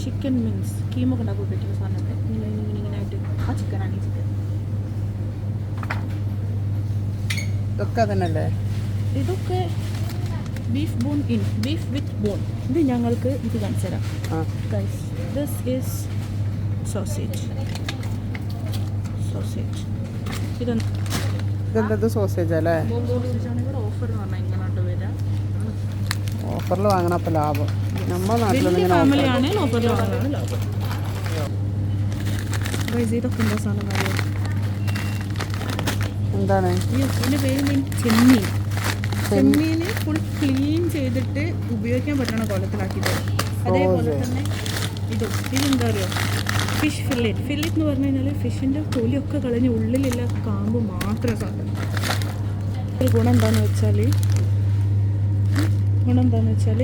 Chicken means കീമൊക്കെ ഉണ്ടാക്കി പറ്റുന്ന സാധനമൊക്കെ ഇങ്ങനെ ഇങ്ങനെ ഇങ്ങനെ ആയിട്ട് ആ ചിക്കനാണ് ഈ ചിക്കൻ ഇതൊക്കെ അതന്നെയല്ലേ ഇതൊക്കെ beef bone in beef with bone ഇത് ഞങ്ങൾക്ക് ഇത് കാണിച്ചു തരാം ദിസ് ഈസ് സോസേജ് സോസേജ് ഇതെന്താ സോസേജ് അല്ലേ ഓഫർ എന്ന് പറഞ്ഞാൽ ഓഫറിൽ വാങ്ങണം അപ്പം ലാഭം. നമ്മുടെ നാട്ടിലൊന്നും ഇങ്ങനെ ഓഫറിൽ വാങ്ങാനാണ് ലാഭം ഗൈസ് ഇതൊക്കെ എന്താ സാധനം എന്താണ്? ഇതിന്റെ പേര് ചെമ്മീൻ. ചെമ്മീൻ. ഫുൾ ക്ലീൻ ചെയ്തിട്ട് ഉപയോഗിക്കാൻ പറ്റുന്ന കോലത്തിലാക്കി തരും അതേപോലെ തന്നെ ഇതും. ഇതെന്താ പറയുക ഫിഷ് ഫില്ലറ്റ് ഫില്ലറ്റ് എന്ന് പറഞ്ഞു കഴിഞ്ഞാൽ ഫിഷിന്റെ തൊലിയൊക്കെ കളഞ്ഞ് ഉള്ളിലുള്ള കാമ്പ് മാത്രം സാധനം. ഒരു ഗുണം എന്താണെന്ന് വെച്ചാൽ ഗുണം എന്താണെന്ന് വെച്ചാൽ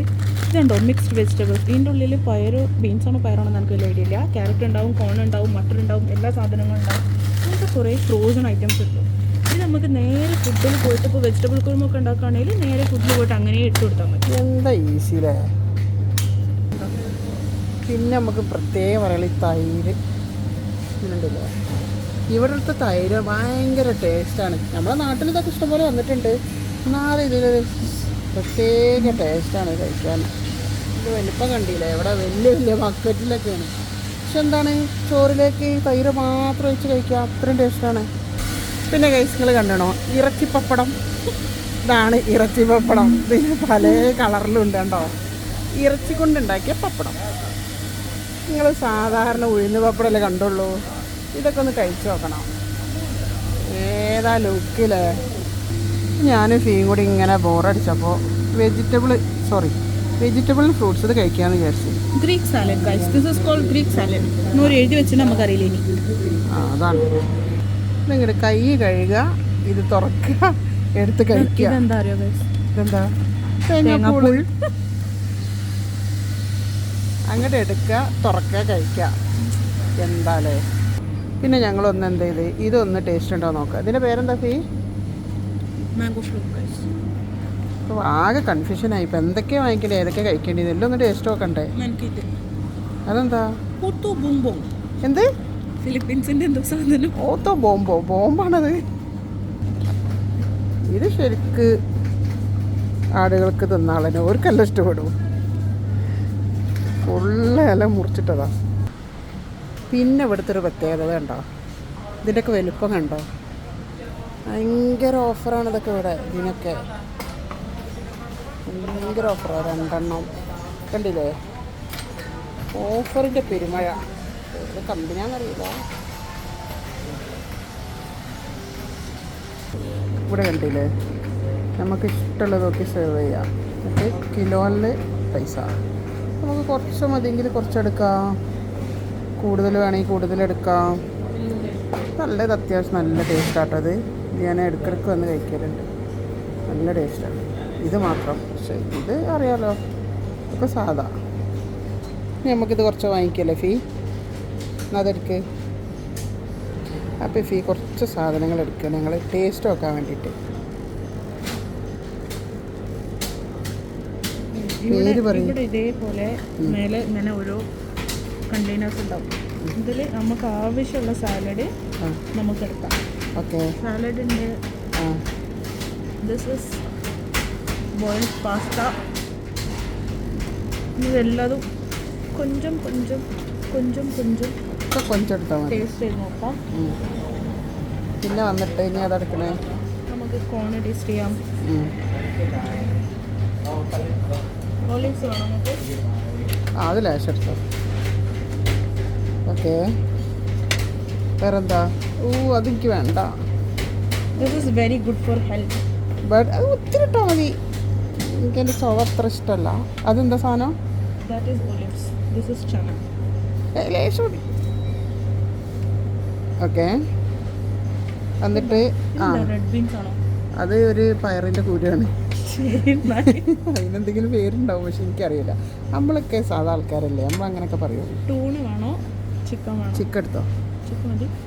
ഇതുണ്ടോ മിക്സ്ഡ് വെജിറ്റബിൾസ് ഇതിന്റെ ഉള്ളിൽ പയറ് ബീൻസാണോ പയറാണോ എനിക്ക് വലിയ ഐഡിയ ഇല്ല. ക്യാരറ്റ് ഉണ്ടാവും കോൺ ഉണ്ടാവും മട്ടർ ഉണ്ടാവും എല്ലാ സാധനങ്ങളും ഉണ്ടാവും. അങ്ങനത്തെ കുറേ ഫ്രോസൺ ഐറ്റംസ് കിട്ടും ഇത് നമുക്ക് നേരെ ഫുഡിൽ പോയിട്ട് ഇപ്പോൾ വെജിറ്റബിൾ കുറുമൊക്കെ ഉണ്ടാക്കുകയാണെങ്കിൽ നേരെ ഫുഡിൽ പോയിട്ട് അങ്ങനെ ഇട്ട് കൊടുത്താൽ മതി. എന്താ ഈസിയില്ലേ പിന്നെ നമുക്ക് പ്രത്യേകം പറയുന്നത് ഈ തൈര്. ഇതിനുണ്ടല്ലോ ഇവിടുത്തെ തൈര് ഭയങ്കര ടേസ്റ്റാണ് നമ്മുടെ നാട്ടിൽ ഇതൊക്കെ ഇഷ്ടംപോലെ വന്നിട്ടുണ്ട്. എന്നാലും ഇതിലൊരു പ്രത്യേക ടേസ്റ്റാണ് കഴിക്കാൻ. ഇത് വലിപ്പം കണ്ടില്ലേ? എവിടെ വലിയ വലിയ ബക്കറ്റിലൊക്കെയാണ്. പക്ഷെ എന്താണ്? ചോറിലേക്ക് തൈര് മാത്രം വെച്ച് കഴിക്കുക. അത്രയും ടേസ്റ്റാണ്. പിന്നെ കൈസുകൾ കണ്ടണോ? ഇറച്ചി പപ്പടം. ഇതാണ് ഇറച്ചി പപ്പടം. ഇതിന് പല കളറിലുണ്ട് കണ്ടോ? ഇറച്ചി കൊണ്ടുണ്ടാക്കിയ പപ്പടം. നിങ്ങൾ സാധാരണ ഉഴുന്ന് പപ്പടമല്ലേ കണ്ടുള്ളൂ? ഇതൊക്കെ ഒന്ന് കഴിച്ചു നോക്കണം. ഏതാ ലുക്കിൽ ഞാനും ഫീയും കൂടി ഇങ്ങനെ ബോറടിച്ചപ്പോൾ വെജിറ്റബിൾ സോറി വെജിറ്റബിൾ ഫ്രൂട്ട്സ് ഇത് കഴിക്കാമെന്ന് വിചാരിച്ചു. Greek salad guys this is cold Greek salad നൂറ് എഴുതി വെച്ചിട്ട് നമുക്കറിയില്ല ഇനി. ആ അതാണ്. നിങ്ങളുടെ കൈ കഴുകുക ഇത് തുറക്കുക എടുത്ത് കഴിക്കുക. ഇതെന്താ അറിയോ ഗൈസ് ഇതെന്താ? തേങ്ങാപ്പൂൾ. അങ്ങോട്ട് എടുക്കുക തുറക്കുക കഴിക്കുക എന്താലേ? പിന്നെ ഞങ്ങളൊന്ന് എന്ത് ചെയ്ത്? ഇതൊന്ന് ടേസ്റ്റ് ഉണ്ടോ നോക്കുക ഇതിന്റെ പേരെന്താ ഫീ? മാംഗോ ഫ്രൂട്ട് അപ്പോൾ ആകെ കൺഫ്യൂഷനായി ഇപ്പോൾ എന്തൊക്കെയാണ് വാങ്ങിക്കേണ്ടത് ഏതൊക്കെ കഴിക്കേണ്ടത്? എല്ലാം ഒന്ന് ടേസ്റ്റ് നോക്കണ്ടേ? എനിക്കിത് അതെന്താ? പുത്തു ബോംബോ. എന്ത്? ഫിലിപ്പീൻസിന്റെ എന്തോ സാധനം. ഓത്തോ ബോംബോ. ബോംബാണത്. ഇത് ശരിക്ക് ആടുകൾക്ക് തിന്നാളനെ അവർക്കെല്ലാം ഇഷ്ടപ്പെടും. ഫുള്ള് ഇല മുറിച്ചിട്ടതാ. പിന്നെ ഇവിടുത്തെ ഒരു പ്രത്യേകത കണ്ടോ? ഇതിന്റെയൊക്കെ വലുപ്പം കണ്ടോ? ഭയങ്കര ഓഫറാണ് ഇതൊക്കെ ഇവിടെ ഇതിനൊക്കെ. ഭയങ്കര ഓഫറാണ് രണ്ടെണ്ണം. കണ്ടില്ലേ? ഓഫറിന്റെ പെരുമഴ. ഏത് കമ്പനിയാണെന്നറിയില്ല ഇവിടെ കണ്ടില്ലേ? നമുക്ക് ഇഷ്ടമുള്ളത് നോക്കി സെർവ് ചെയ്യാം. എന്നിട്ട് കിലോയിൽ പൈസ. നമുക്ക് കുറച്ച് മതിയെങ്കിൽ കുറച്ചെടുക്കാം കൂടുതൽ വേണമെങ്കിൽ കൂടുതലെടുക്കാം നല്ലത് അത്യാവശ്യം നല്ല ടേസ്റ്റ് ആട്ടത് ഞാൻ ഇടയ്ക്കിടയ്ക്ക് വന്ന് കഴിക്കലുണ്ട്. നല്ല ടേസ്റ്റാണ് ഇത് മാത്രം. പക്ഷേ ഇത് അറിയാലോ. ഒക്കെ സാധാ. നമുക്കിത് കുറച്ച് വാങ്ങിക്കല്ലേ ഫീ? അതെടുക്ക് അപ്പോൾ ഫീ കുറച്ച് സാധനങ്ങൾ എടുക്കുക ഞങ്ങൾ ടേസ്റ്റ് നോക്കാൻ വേണ്ടിയിട്ട്. പേര് പറയും. ഇതേപോലെ മേലെ ഇങ്ങനെ ഓരോ കണ്ടെയ്നേഴ്സ് ഉണ്ടാവും. ഇതിൽ നമുക്ക് ആവശ്യമുള്ള സാലഡ് നമുക്ക് എടുക്കാം. ഓക്കെ. സാലഡിന്റെ ആ. ദിസ് ഇസ് ബോയിൽഡ് പാസ്ത ഇതെല്ലാതും കൊഞ്ചം കൊഞ്ചം കൊഞ്ചം കൊഞ്ചം ഒക്കെ കൊഞ്ചെടുത്താൽ മതി. ടേസ്റ്റ് ചെയ്ത് നോക്കാം. പിന്നെ വന്നിട്ട് ഇനി അതെടുക്കണേ? നമുക്ക് കോണ് ടേസ്റ്റ് ചെയ്യാം. ഓലിവ്സ് വേണം നമുക്ക്. ആ അത് ലേശം എടുത്തോ. ഓക്കെ. വേറെന്താ? ഓ അതെനിക്ക് വേണ്ട. This is very good for health but അത് ഒത്തിരി ഇട്ടാൽ മതി. എനിക്കെന്റെ ചുവ അത്ര ഇഷ്ടമല്ല അതെന്താ സാധനം? That is olives this is chana ലേശം മതി ഓക്കെ എന്നിട്ട് ആ. റെഡ് ബീൻസ് ആണോ? അത് ഒരു പയറിന്റെ കൂരാണ്. അതിനെന്തെങ്കിലും പേരുണ്ടാവും പക്ഷെ എനിക്കറിയില്ല. നമ്മളൊക്കെ സാധാ ആൾക്കാരല്ലേ? നമ്മൾ അങ്ങനെയൊക്കെ പറയും. ടൂണ് വേണോ? ചിക്കൻ ചിക്കൻ എടുത്തോ?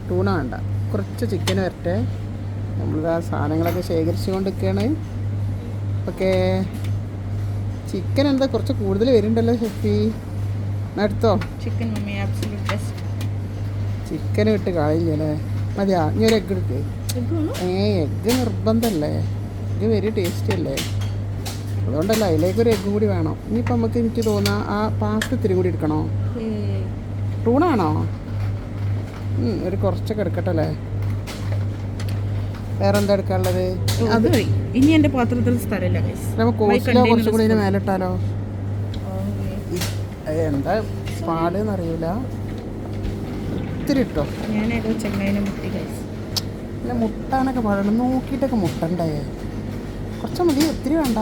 ടൂണ വേണ്ട. കുറച്ച് ചിക്കൻ വരട്ടെ. നമ്മളിതാ സാധനങ്ങളൊക്കെ ശേഖരിച്ചു കൊണ്ടിരിക്കുകയാണ് ഓക്കെ. ചിക്കൻ എന്താ കുറച്ച് കൂടുതൽ വരുന്നുണ്ടല്ലോ ഷെഫി? എടുത്തോ? ചിക്കൻ മമ്മി ബെസ്റ്റ് ചിക്കൻ ഇട്ട് കളയില്ലേ മതിയാ ഇനി ഒരു എഗ്ഗ് എടുക്ക്. ഏ എഗ്ഗ് നിർബന്ധമല്ലേ എഗ്ഗ് വെരി ടേസ്റ്റി അല്ലേ? അതുകൊണ്ടല്ല അതിലേക്ക് ഒരു എഗ്ഗ് കൂടി വേണം. ഇനിയിപ്പോൾ നമുക്ക് എനിക്ക് തോന്നാം ആ പാസ്ത ഇത്തിരി കൂടി എടുക്കണോ? ടൂണാണോ ഒരു കുറച്ചൊക്കെ എടുക്കട്ടെ അല്ലേ? വേറെ എന്താ എടുക്കാനുള്ളത്? അത്. ഇനി എന്റെ പാത്രത്തിൽ സ്ഥലമില്ല നമുക്ക് കുറച്ചും കൂടി മേലിട്ടാലോ? is മേലെ ഇട്ടാലോ എന്താ പാടെന്ന് അറിയില്ല ഇത്തിരി ഇട്ടോ ചെങ്ങൈനെ മുട്ടി പിന്നെ മുട്ടാനൊക്കെ പാടണം. നോക്കിയിട്ടൊക്കെ മുട്ടണ്ടേ? കുറച്ച് മതി ഒത്തിരി വേണ്ട.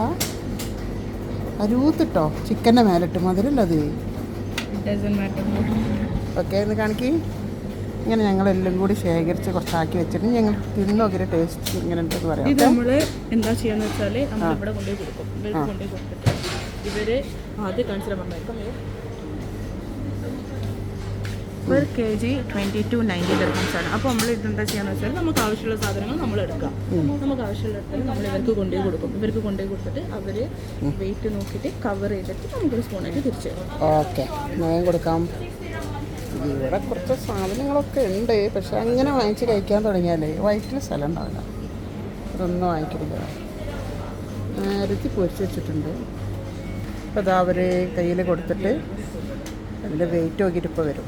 അരൂത്തിട്ടോ? ചിക്കന്റെ മേലിട്ട് മധുരല്ല അത്? ഡസൻ മാറ്റർ ഓക്കെ എന്ന് കാണിക്ക്. ഇങ്ങനെ ഞങ്ങളെല്ലാം കൂടി ശേഖരിച്ച് കുറച്ചാക്കി വെച്ചിട്ട് ഞങ്ങൾ തിന്നൊക്കെ ടേസ്റ്റ് ഇങ്ങനെ ഉണ്ടെന്ന് പറയാം. ഇത് നമ്മൾ എന്താ ചെയ്യാന്ന് വെച്ചാൽ നമ്മൾ ഇവിടെ കൊണ്ടുപോയി കൊടുക്കും. ഇവർക്ക് കൊണ്ടുപോയി കൊടുത്തിട്ട് ഇവർ ആദ്യം കാണിച്ചിട്ട് പറഞ്ഞേക്കാം per K G twenty two ninety ആണ്. അപ്പോൾ നമ്മൾ ഇതെന്താ ചെയ്യാന്ന് വെച്ചാൽ നമുക്ക് ആവശ്യമുള്ള സാധനങ്ങൾ നമ്മൾ എടുക്കാം. നമുക്ക് ആവശ്യമുള്ള എടുത്താൽ നമ്മൾ ഇവർക്ക് കൊണ്ടുപോയി കൊടുക്കും. ഇവർക്ക് കൊണ്ടുപോയി കൊടുത്തിട്ട് അവർ വെയിറ്റ് നോക്കിയിട്ട് കവർ ചെയ്തിട്ട് നമുക്ക് സ്പൂണായിട്ട് തിരിച്ചു തരും. ഓക്കെ. കൊടുക്കാം. ഇവിടെ കുറച്ച് സാധനങ്ങളൊക്കെ ഉണ്ട്. പക്ഷെ അങ്ങനെ വാങ്ങിച്ച് കഴിക്കാൻ തുടങ്ങിയാലേ വയറ്റിൽ സ്ഥലം ഉണ്ടാവില്ല. അതൊന്നും വാങ്ങിക്കുന്നില്ല നേരത്തെ പൊരിച്ച് വെച്ചിട്ടുണ്ട്. അപ്പോൾ അത് അവർ കയ്യിൽ കൊടുത്തിട്ട് അതിന്റെ വെയിറ്റ് നോക്കിയിട്ട് ഇപ്പോൾ വരും.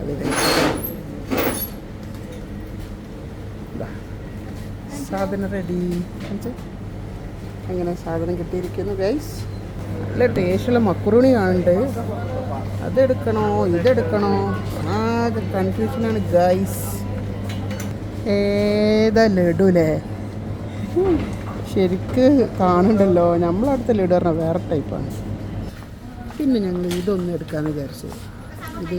അത് സാധനം റെഡി അങ്ങനെ സാധനം കിട്ടിയിരിക്കുന്നു ഗൈസ് നല്ല ടേസ്റ്റുള്ള മക്കുറുണി കാണുന്നുണ്ട് അതെടുക്കണോ? ഇതെടുക്കണോ? ആകെ കൺഫ്യൂഷനാണ് ഗൈസ് ഏതാ ലഡു ശരിക്ക് കാണുന്നുണ്ടല്ലോ നമ്മളടുത്ത ലഡു പറഞ്ഞാൽ വേറെ ടൈപ്പാണ് പിന്നെ ഞങ്ങൾ ഇതൊന്നും എടുക്കാമെന്ന് വിചാരിച്ചു. ഇത്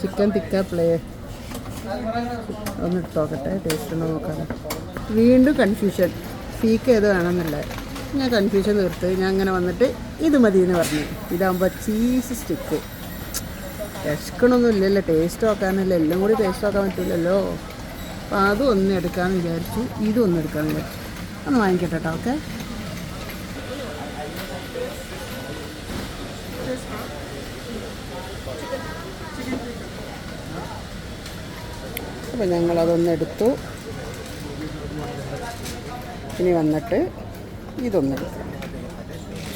ചിക്കൻ തിക്ക പ്ലേ ഒന്ന് ഇട്ടോക്കട്ടെ ടേസ്റ്റ് ഉണ്ടോ നോക്കാം വീണ്ടും കൺഫ്യൂഷൻ സീക്ക് ഏത് വേണമെന്നില്ല ഞാൻ കൺഫ്യൂഷൻ തീർത്ത് ഞാൻ അങ്ങനെ വന്നിട്ട് ഇത് മതി എന്ന് പറഞ്ഞു. ഇതാകുമ്പോൾ ചീസ് സ്റ്റിക്ക് വിശക്കണമൊന്നും ഇല്ലല്ലോ ടേസ്റ്റ് നോക്കാനല്ല. എല്ലാം കൂടി ടേസ്റ്റ് നോക്കാൻ പറ്റില്ലല്ലോ അപ്പോൾ അതും ഒന്ന് എടുക്കാമെന്ന് വിചാരിച്ചു. ഇതും ഒന്ന് എടുക്കാമെന്ന് വിചാരിച്ചു. ഒന്ന് വാങ്ങിക്കട്ടെ കേട്ടോ ഓക്കെ അപ്പോൾ ഞങ്ങളതൊന്നെടുത്തു ഇനി വന്നിട്ട് ഇതൊന്നെടുക്കാം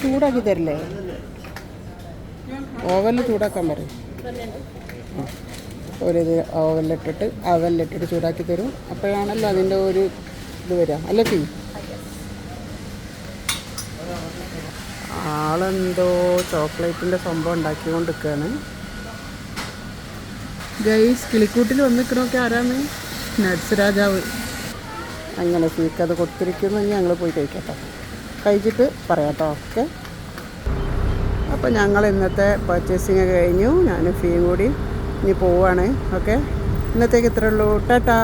ചൂടാക്കി തരില്ലേ? ഓവനിൽ ചൂടാക്കാൻ പറയും. ഒരു ഇത് ഓവനിലിട്ടിട്ട് അവനിലിട്ടിട്ട് ചൂടാക്കി തരും. അപ്പോഴാണല്ലോ അതിന്റെ ഒരു ഇത് വരിക. അല്ല തീ ആളെന്തോ ചോക്ലേറ്റിന്റെ സംഭവം ഉണ്ടാക്കിക്കൊണ്ടിരിക്കുകയാണ്. ഗൈസ് കിളിക്കൂട്ടിൽ വന്നിക്കണമൊക്കെ ആരാണ്? നട്സ് രാജാവ്. അങ്ങനെ സീക്കത് കൊടുത്തിരിക്കുന്നു. ഞങ്ങൾ പോയി കഴിക്കട്ടോ. കഴിച്ചിട്ട് പറയാം കേട്ടോ ഓക്കെ. അപ്പോൾ ഞങ്ങൾ ഇന്നത്തെ പർച്ചേസിങ് കഴിഞ്ഞു. ഞാൻ ഫീയും കൂടി ഇനി പോവാണ്. ഓക്കെ. ഇന്നത്തേക്ക് ഇത്രേ ഉള്ളൂ. ടാറ്റാ.